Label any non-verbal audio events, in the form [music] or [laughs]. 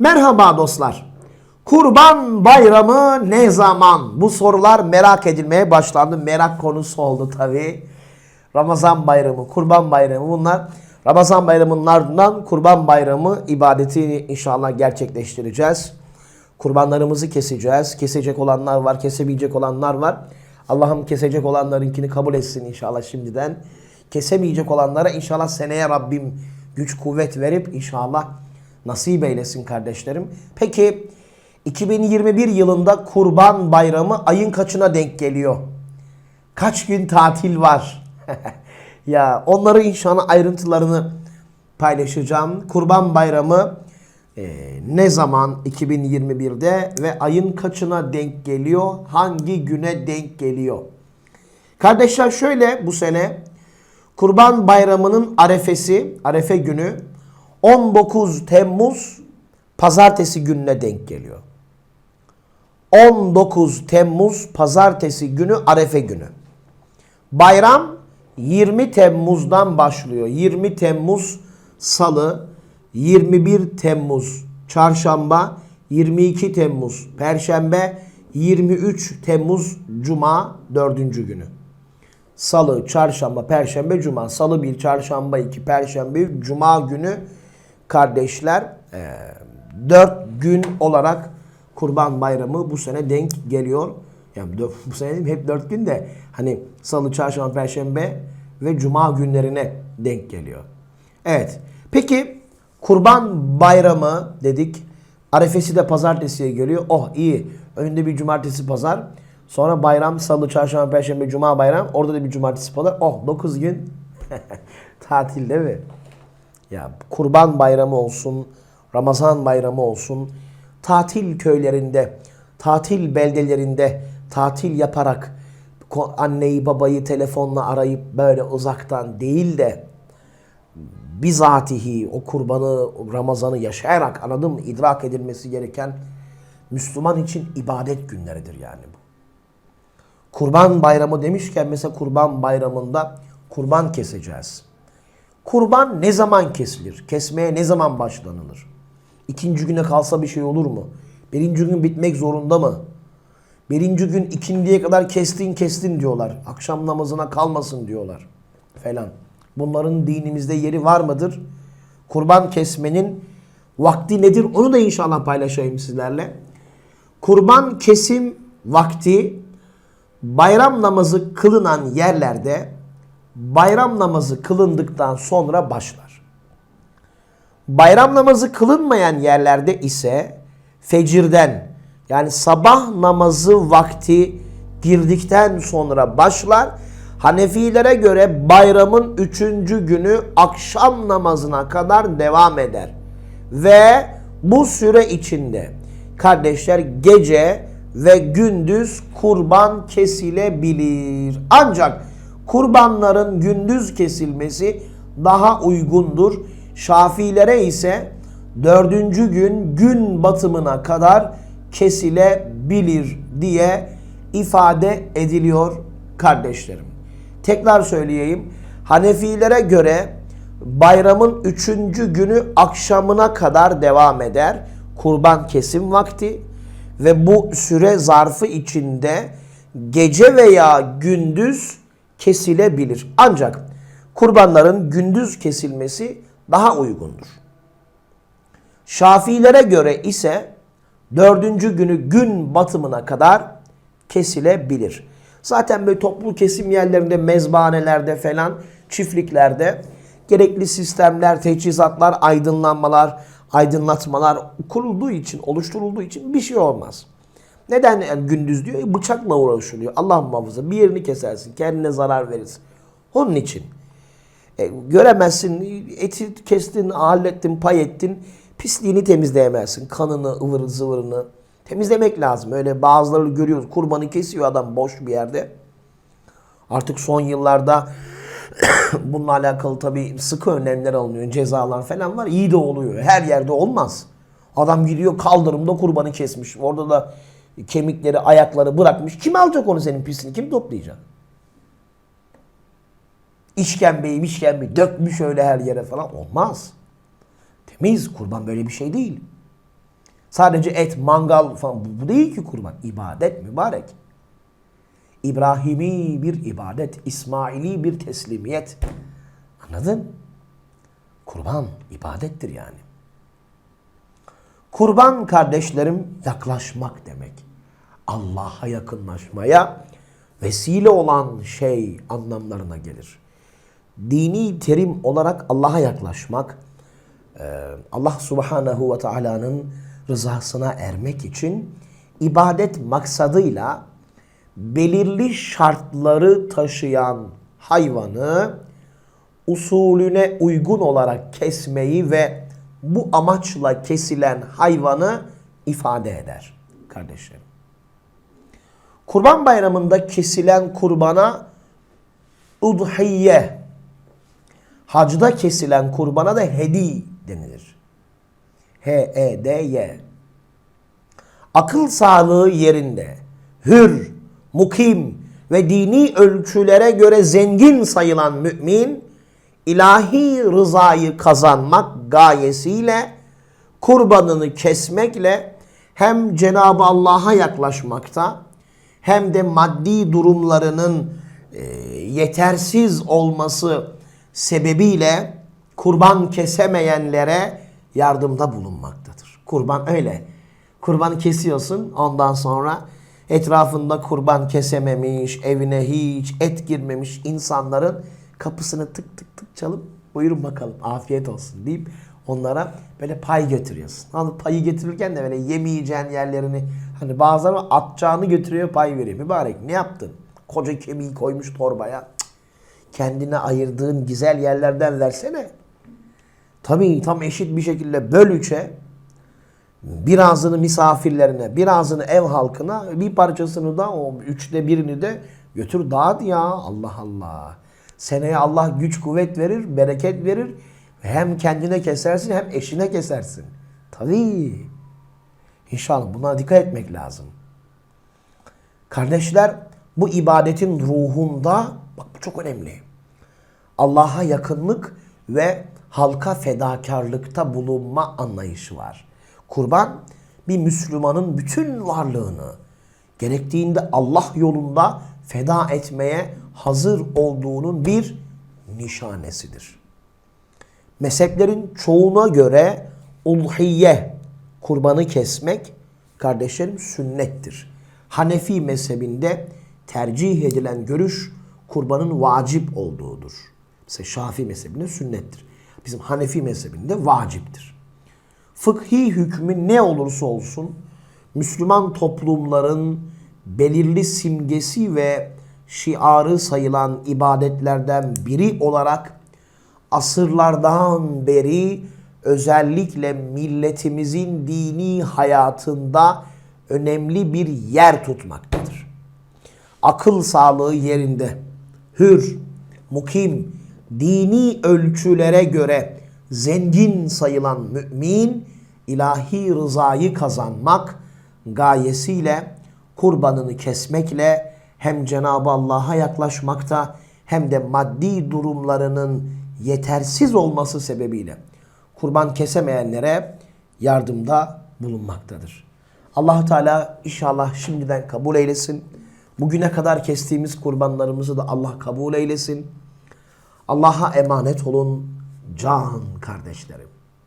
Merhaba dostlar. Kurban Bayramı ne zaman? Bu sorular merak edilmeye başlandı. Merak konusu oldu tabii. Ramazan Bayramı, Kurban Bayramı bunlar. Ramazan Bayramı'nın ardından Kurban Bayramı ibadetini inşallah gerçekleştireceğiz. Kurbanlarımızı keseceğiz. Kesecek olanlar var, kesemeyecek olanlar var. Allah'ım kesecek olanlarınkini kabul etsin inşallah şimdiden. Kesemeyecek olanlara inşallah seneye Rabbim güç kuvvet verip inşallah nasip eylesin kardeşlerim. Peki 2021 yılında Kurban Bayramı ayın kaçına denk geliyor? Kaç gün tatil var? [laughs] ya onları inşallah ayrıntılarını paylaşacağım. Kurban Bayramı e, ne zaman 2021'de ve ayın kaçına denk geliyor? Hangi güne denk geliyor? Kardeşler şöyle bu sene Kurban Bayramı'nın arefesi, arefe günü 19 Temmuz pazartesi gününe denk geliyor. 19 Temmuz pazartesi günü arefe günü. Bayram 20 Temmuz'dan başlıyor. 20 Temmuz salı, 21 Temmuz çarşamba, 22 Temmuz perşembe, 23 Temmuz cuma dördüncü günü. Salı, çarşamba, perşembe, cuma. Salı bir, çarşamba iki, perşembe üç, cuma günü kardeşler 4 gün olarak Kurban Bayramı bu sene denk geliyor. Yani [laughs] bu sene hep 4 gün de hani salı, çarşamba, perşembe ve cuma günlerine denk geliyor. Evet. Peki Kurban Bayramı dedik. Arefesi de pazartesiye geliyor. Oh iyi. Önünde bir cumartesi pazar. Sonra bayram salı, çarşamba, perşembe, cuma bayram. Orada da bir cumartesi pazar. Oh 9 gün [laughs] tatil değil mi? Ya kurban bayramı olsun, Ramazan bayramı olsun, tatil köylerinde, tatil beldelerinde tatil yaparak anneyi babayı telefonla arayıp böyle uzaktan değil de bizatihi o kurbanı, Ramazan'ı yaşayarak anladın mı? İdrak edilmesi gereken Müslüman için ibadet günleridir yani bu. Kurban bayramı demişken mesela kurban bayramında kurban keseceğiz. Kurban ne zaman kesilir? Kesmeye ne zaman başlanılır? İkinci güne kalsa bir şey olur mu? Birinci gün bitmek zorunda mı? Birinci gün ikindiye kadar kestin kestin diyorlar. Akşam namazına kalmasın diyorlar falan. Bunların dinimizde yeri var mıdır? Kurban kesmenin vakti nedir? Onu da inşallah paylaşayım sizlerle. Kurban kesim vakti bayram namazı kılınan yerlerde bayram namazı kılındıktan sonra başlar. Bayram namazı kılınmayan yerlerde ise fecirden yani sabah namazı vakti girdikten sonra başlar. Hanefilere göre bayramın üçüncü günü akşam namazına kadar devam eder. Ve bu süre içinde kardeşler gece ve gündüz kurban kesilebilir. Ancak kurbanların gündüz kesilmesi daha uygundur. Şafilere ise dördüncü gün gün batımına kadar kesilebilir diye ifade ediliyor kardeşlerim. Tekrar söyleyeyim. Hanefilere göre bayramın üçüncü günü akşamına kadar devam eder. Kurban kesim vakti ve bu süre zarfı içinde gece veya gündüz kesilebilir. Ancak kurbanların gündüz kesilmesi daha uygundur. Şafilere göre ise dördüncü günü gün batımına kadar kesilebilir. Zaten böyle toplu kesim yerlerinde, mezbanelerde falan, çiftliklerde gerekli sistemler, teçhizatlar, aydınlanmalar, aydınlatmalar kurulduğu için, oluşturulduğu için bir şey olmaz. Neden yani gündüz diyor? E, bıçakla uğraşılıyor. Allah muhafaza bir yerini kesersin, kendine zarar verirsin. Onun için. E, göremezsin, eti kestin, hallettin, pay ettin, pisliğini temizleyemezsin. Kanını, ıvır zıvırını temizlemek lazım. Öyle bazıları görüyoruz. Kurbanı kesiyor adam boş bir yerde. Artık son yıllarda [coughs] bununla alakalı tabii sıkı önlemler alınıyor. Cezalar falan var. İyi de oluyor. Her yerde olmaz. Adam gidiyor kaldırımda kurbanı kesmiş. Orada da kemikleri, ayakları bırakmış. Kim alacak onu senin pisliğini? Kim toplayacak? İşkembeyi, işkembeyi dökmüş öyle her yere falan. Olmaz. Temiz. Kurban böyle bir şey değil. Sadece et, mangal falan bu değil ki kurban. İbadet mübarek. İbrahimi bir ibadet, İsmaili bir teslimiyet. Anladın? Kurban ibadettir yani. Kurban kardeşlerim yaklaşmak demek. Allah'a yakınlaşmaya vesile olan şey anlamlarına gelir. Dini terim olarak Allah'a yaklaşmak, e, Allah subhanehu ve teala'nın rızasına ermek için ibadet maksadıyla belirli şartları taşıyan hayvanı usulüne uygun olarak kesmeyi ve bu amaçla kesilen hayvanı ifade eder kardeşlerim. Kurban bayramında kesilen kurbana udhiye, hacda kesilen kurbana da hedi denilir. H-E-D-Y. Akıl sağlığı yerinde, hür, mukim ve dini ölçülere göre zengin sayılan mümin, ilahi rızayı kazanmak gayesiyle kurbanını kesmekle hem Cenab-ı Allah'a yaklaşmakta hem de maddi durumlarının e, yetersiz olması sebebiyle kurban kesemeyenlere yardımda bulunmaktadır. Kurban öyle. Kurbanı kesiyorsun ondan sonra etrafında kurban kesememiş, evine hiç et girmemiş insanların kapısını tık tık tık çalıp buyurun bakalım afiyet olsun deyip onlara böyle pay götürüyorsun. Hani payı getirirken de böyle yemeyeceğin yerlerini hani bazıları atacağını götürüyor pay veriyor. Mübarek ne yaptın? Koca kemiği koymuş torbaya. Kendine ayırdığın güzel yerlerden versene. Tabii tam eşit bir şekilde böl üçe. Birazını misafirlerine, birazını ev halkına, bir parçasını da o üçte birini de götür dağıt ya. Allah Allah. Seneye Allah güç kuvvet verir, bereket verir. Hem kendine kesersin hem eşine kesersin. Tabii. İnşallah buna dikkat etmek lazım. Kardeşler bu ibadetin ruhunda bak bu çok önemli. Allah'a yakınlık ve halka fedakarlıkta bulunma anlayışı var. Kurban bir Müslümanın bütün varlığını gerektiğinde Allah yolunda feda etmeye hazır olduğunun bir nişanesidir. Mezheplerin çoğuna göre ulhiye, kurbanı kesmek kardeşlerim sünnettir. Hanefi mezhebinde tercih edilen görüş kurbanın vacip olduğudur. Mesela Şafii mezhebinde sünnettir. Bizim Hanefi mezhebinde vaciptir. Fıkhi hükmü ne olursa olsun Müslüman toplumların belirli simgesi ve şiarı sayılan ibadetlerden biri olarak asırlardan beri özellikle milletimizin dini hayatında önemli bir yer tutmaktadır. Akıl sağlığı yerinde, hür, mukim, dini ölçülere göre zengin sayılan mümin ilahi rızayı kazanmak gayesiyle kurbanını kesmekle hem Cenab-ı Allah'a yaklaşmakta hem de maddi durumlarının yetersiz olması sebebiyle kurban kesemeyenlere yardımda bulunmaktadır. allah Teala inşallah şimdiden kabul eylesin. Bugüne kadar kestiğimiz kurbanlarımızı da Allah kabul eylesin. Allah'a emanet olun can kardeşlerim.